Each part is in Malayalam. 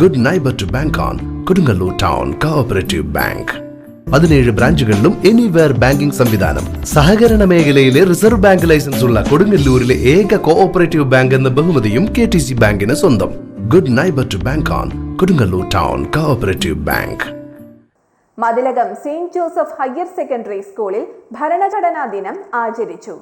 Good neighbour to bank on Kodungallur town cooperative bank പതിനേഴ് ബ്രാഞ്ചുകളിലും എനിവെയർ ബാങ്കിംഗ് സംവിധാനം. സഹകരണ മേഖലയിലെ റിസർവ് ബാങ്ക് ലൈസൻസ് ഉള്ള കൊടുങ്ങല്ലൂരിലെ ഏക കോഓപ്പറേറ്റീവ് ബാങ്ക് എന്ന ബഹുമതിയും കെ ടി സി ബാങ്കിന് സ്വന്തം. Good neighbour to bank on Kodungallur town cooperative bank Mathilakam saint Joseph higher secondary സ്കൂളിൽ ഭരണഘടനാ ദിനം ആചരിച്ചു.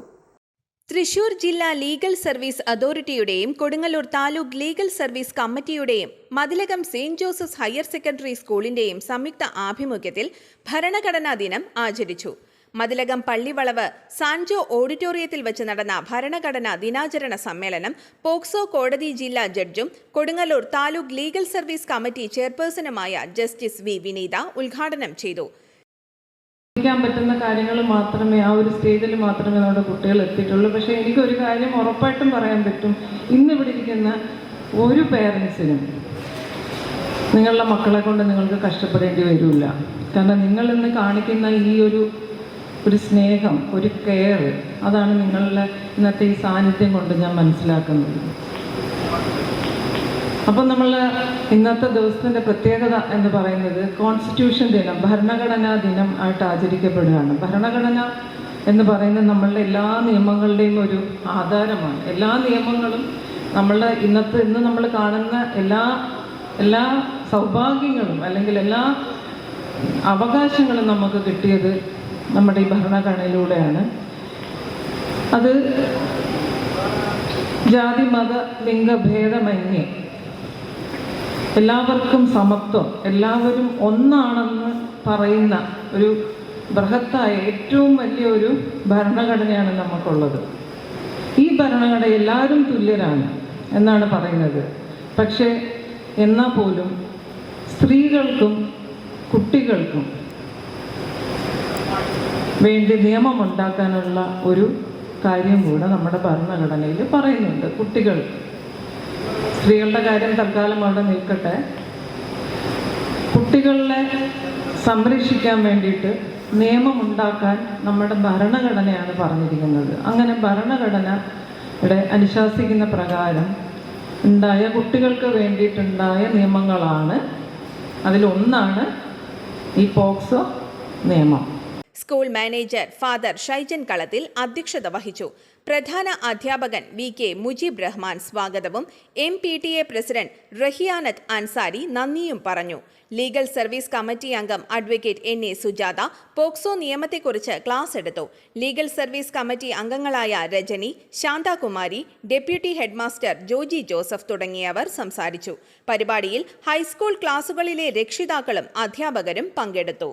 തൃശൂർ ജില്ലാ ലീഗൽ സർവീസ് അതോറിറ്റിയുടെയും Kodungallur taluk legal service കമ്മിറ്റിയുടെയും Mathilakam saint Joseph's higher secondary സ്കൂളിന്റെയും സംയുക്ത ആഭിമുഖ്യത്തിൽ ഭരണഘടനാ ദിനം ആചരിച്ചു. മതിലകം പള്ളിവളവ് സാൻജോ ഓഡിറ്റോറിയത്തിൽ വെച്ച് നടന്ന ഭരണഘടനാ ദിനാചരണ സമ്മേളനം പോക്സോ കോടതി ജില്ലാ ജഡ്ജും Kodungallur taluk legal service committee ചെയർപേഴ്സണുമായ justice V Vineetha ഉദ്ഘാടനം ചെയ്തു. ക്കാൻ പറ്റുന്ന കാര്യങ്ങൾ മാത്രമേ ആ ഒരു സ്റ്റേജിൽ മാത്രമേ നമ്മുടെ കുട്ടികൾ എത്തിയിട്ടുള്ളൂ. പക്ഷേ എനിക്കൊരു കാര്യം ഉറപ്പായിട്ടും പറയാൻ പറ്റും. ഇന്നിവിടെ ഇരിക്കുന്ന ഒരു പേരൻസിനും നിങ്ങളുടെ മക്കളെ കൊണ്ട് നിങ്ങൾക്ക് കഷ്ടപ്പെടേണ്ടി വരില്ല. കാരണം നിങ്ങൾ ഇന്ന് കാണിക്കുന്ന ഈ ഒരു ഒരു സ്നേഹം ഒരു കെയർ അതാണ് നിങ്ങളുടെ ഇന്നത്തെ ഈ സാന്നിധ്യം കൊണ്ട് ഞാൻ മനസ്സിലാക്കുന്നത്. അപ്പം നമ്മൾ ഇന്നത്തെ ദിവസത്തിന്റെ പ്രത്യേകത എന്ന് പറയുന്നത് കോൺസ്റ്റിറ്റ്യൂഷൻ ദിനം ഭരണഘടനാ ദിനം ആയിട്ട് ആചരിക്കപ്പെടുകയാണ്. ഭരണഘടന എന്ന് പറയുന്നത് നമ്മളുടെ എല്ലാ നിയമങ്ങളുടെയും ഒരു ആധാരമാണ്. എല്ലാ നിയമങ്ങളും നമ്മളുടെ ഇന്നത്തെ ഇന്ന് നമ്മൾ കാണുന്ന എല്ലാ എല്ലാ സൗഭാഗ്യങ്ങളും അല്ലെങ്കിൽ എല്ലാ അവകാശങ്ങളും നമുക്ക് കിട്ടിയത് നമ്മുടെ ഈ ഭരണഘടനയിലൂടെയാണ്. അത് ജാതി മത ലിംഗഭേദമന്യേ എല്ലാവർക്കും സമത്വം. എല്ലാവരും ഒന്നാണെന്ന് പറയുന്ന ഒരു ബൃഹത്തായ ഏറ്റവും വലിയ ഒരു ഭരണഘടനയാണ് നമുക്കുള്ളത്. ഈ ഭരണഘടന എല്ലാവരും തുല്യരാണ് എന്നാണ് പറയുന്നത്. പക്ഷേ എന്നാൽ പോലും സ്ത്രീകൾക്കും കുട്ടികൾക്കും വേണ്ടി നിയമം ഉണ്ടാക്കാനുള്ള ഒരു കാര്യം കൂടെ നമ്മുടെ ഭരണഘടനയിൽ പറയുന്നുണ്ട് കുട്ടികൾ സ്ത്രീകളുടെ കാര്യം തൽക്കാലം അവിടെ നിൽക്കട്ടെ. കുട്ടികളെ സംരക്ഷിക്കാൻ വേണ്ടിയിട്ട് നിയമം ഉണ്ടാക്കാൻ നമ്മുടെ ഭരണഘടനയാണ് പറഞ്ഞിരിക്കുന്നത്. അങ്ങനെ ഭരണഘടനയുടെ അനുശാസിക്കുന്ന പ്രകാരം ഉണ്ടായ കുട്ടികൾക്ക് വേണ്ടിയിട്ടുണ്ടായ നിയമങ്ങളാണ്. അതിലൊന്നാണ് ഈ പോക്സോ നിയമം. സ്കൂൾ മാനേജർ ഫാദർ ഷൈജൻ കളത്തിൽ അധ്യക്ഷത വഹിച്ചു. പ്രധാന അധ്യാപകൻ വി കെ മുജീബ് റഹ്മാൻ സ്വാഗതവും M P T A president Rahiyanath Ansari നന്ദിയും പറഞ്ഞു. ലീഗൽ സർവീസ് കമ്മിറ്റി അംഗം advocate N A Sujatha POCSO നിയമത്തെക്കുറിച്ച് class എടുത്തു. ലീഗൽ സർവീസ് കമ്മിറ്റി അംഗങ്ങളായ Rajani Santhakumari deputy headmaster Joji Joseph തുടങ്ങിയവർ സംസാരിച്ചു. പരിപാടിയിൽ ഹൈസ്കൂൾ ക്ലാസുകളിലെ രക്ഷിതാക്കളും അധ്യാപകരും പങ്കെടുത്തു.